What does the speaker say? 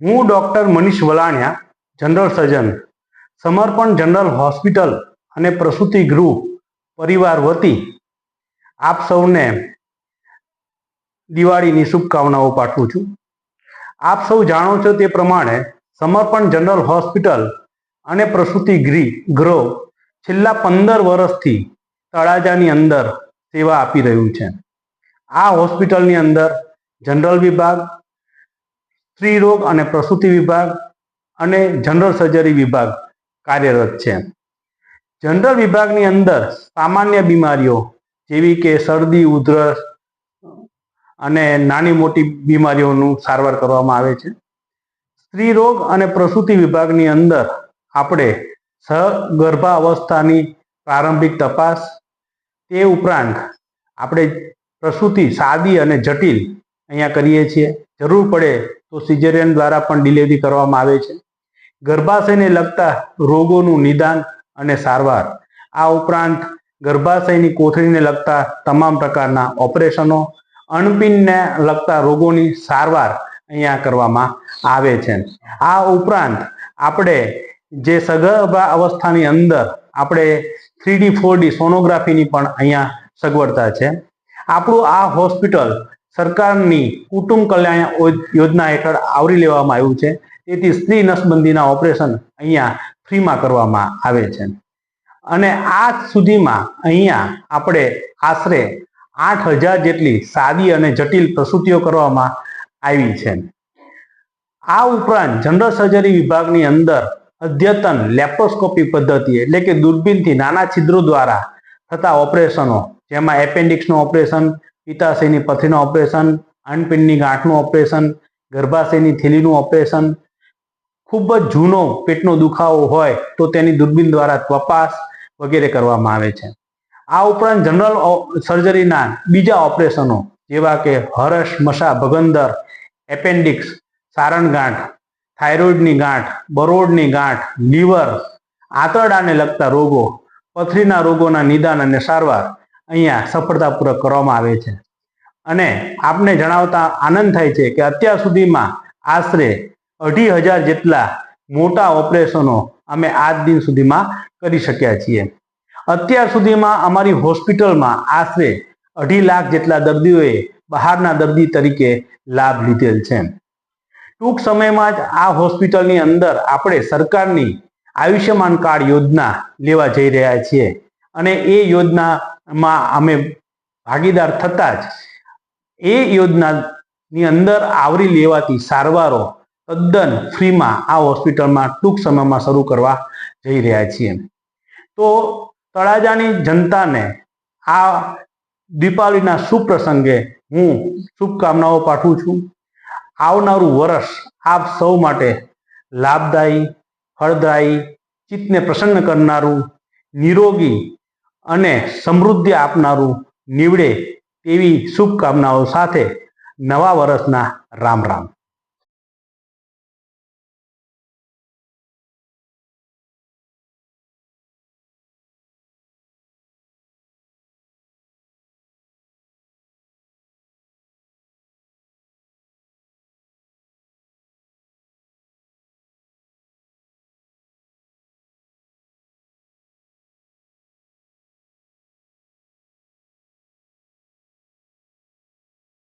હું doctor Manish Valaniya, general surgeon, Samarpan general hospital અને પ્રસૂતિ ગૃહ પરિવાર વતી આપ સૌને દિવાળીની શુભકામનાઓ પાઠવું છું. આપ સૌ જાણો છો તે પ્રમાણે સમર્પણ જનરલ હોસ્પિટલ અને પ્રસૂતિ ગૃહ ગૃહ છેલ્લા પંદર વર્ષથી તળાજાની અંદર સેવા આપી રહ્યું છે. આ હોસ્પિટલની અંદર જનરલ વિભાગ સ્ત્રી રોગ અને પ્રસૂતિ વિભાગ અને જનરલ સર્જરી વિભાગ કાર્યરત છે. જનરલ વિભાગની અંદર સામાન્ય બીમારીઓ જેવી કે શરદી, ઉધરસ અને નાની મોટી બીમારીઓનું સારવાર કરવામાં આવે છે. સ્ત્રી રોગ અને પ્રસૂતિ વિભાગની અંદર આપણે સગર્ભાવસ્થાની પ્રારંભિક તપાસ, તે ઉપરાંત આપણે પ્રસૂતિ સાદી અને જટિલ અહીંયા કરીએ છીએ. જરૂર પડે તો સિઝેરિયન દ્વારા પણ ડિલિવરી કરવામાં આવે છે. ગર્ભાશયને લગતા રોગોનું નિદાન અને સારવાર. આ ઉપરાંત ગર્ભાશયની કોથળીને લગતા તમામ પ્રકારના ઓપરેશનો, અણપિનને લગતા રોગોની સારવાર અહીંયા કરવામાં આવે છે. આ ઉપરાંત આપણે જે સગર્ભા અવસ્થાની અંદર આપણે થ્રી ડી, ફોર ડી સોનોગ્રાફીની પણ અહીંયા સગવડતા છે. આપણું આ હોસ્પિટલ સરકારની કુટુંબ કલ્યાણ યોજના હેઠળ આવરી લેવામાં આવ્યું છે. તેથી સ્ત્રી નસબંધીના ઓપરેશન અહીંયા ફ્રીમાં કરવામાં આવે છે. અને આજ સુધીમાં અહીંયા આપણે આશરે આઠ હજાર જેટલી સાદી અને જટિલ પ્રસૂતિઓ કરવામાં આવી છે. આ ઉપરાંત જનરલ સર્જરી વિભાગની અંદર અદ્યતન લેપ્રોસ્કોપી પદ્ધતિ એટલે કે દૂરબીનથી નાના છિદ્રો દ્વારા થતા ઓપરેશનો, જેમાં એપેન્ડિક્સનું ઓપરેશન પિત્તાશયની પથરીનું ઓપરેશન અનપિંડની ગાંઠનું ઓપરેશન ગર્ભાશયની થેલીનું ઓપરેશન ખૂબ જ જૂનો પેટનો દુખાવો હોય તો તેની દૂરબીન દ્વારા તપાસ વગેરે કરવામાં આવે છે. આ ઉપરાંત જનરલ સર્જરીના બીજા ઓપરેશનો જેવા કે હરસ મસા ભગંદર એપેન્ડિક્સ સારણ ગાંઠ થાઇરોઇડની ગાંઠ, બરોડની ગાંઠ, લીવર, આંતરડાને લગતા રોગો, પથરીના રોગોના નિદાન અને સારવાર અહીંયા સફળતાપૂર્વક કરવામાં આવે છે. અને આપને જણાવતા આનંદ થાય છે કે અત્યાર સુધીમાં આશરે અઢી હજાર જેટલા મોટા ઓપરેશનો અમે આજ દિન સુધીમાં કરી શક્યા છીએ. અત્યાર સુધીમાં અમારી હોસ્પિટલમાં આશરે અઢી લાખ જેટલા દર્દીઓએ બહારના દર્દી તરીકે લાભ લીધેલ છે. ટૂંક સમયમાં જ આ હોસ્પિટલની અંદર આપણે સરકારની આયુષ્યમાન કાર્ડ યોજના લેવા જઈ રહ્યા છીએ. અને એ યોજનામાં અમે ભાગીદાર થતાં જ એ યોજનાની અંદર આવરી લેવાતી સારવારો તદ્દન ફ્રીમાં આ હોસ્પિટલમાં ટૂંક સમયમાં શરૂ કરવા જઈ રહ્યા છીએ. તો તળાજાની જનતાને આ દીપાવલીના શુભ પ્રસંગે હું શુભકામનાઓ પાઠવું છું. આવનારું વર્ષ આપ સૌ માટે લાભદાયી ફળદાયી ચિત્તને પ્રસન્ન કરનારું, નિરોગી અને સમૃદ્ધિ આપનારું નીવડે તેવી શુભકામનાઓ સાથે નવા વર્ષના રામ રામ.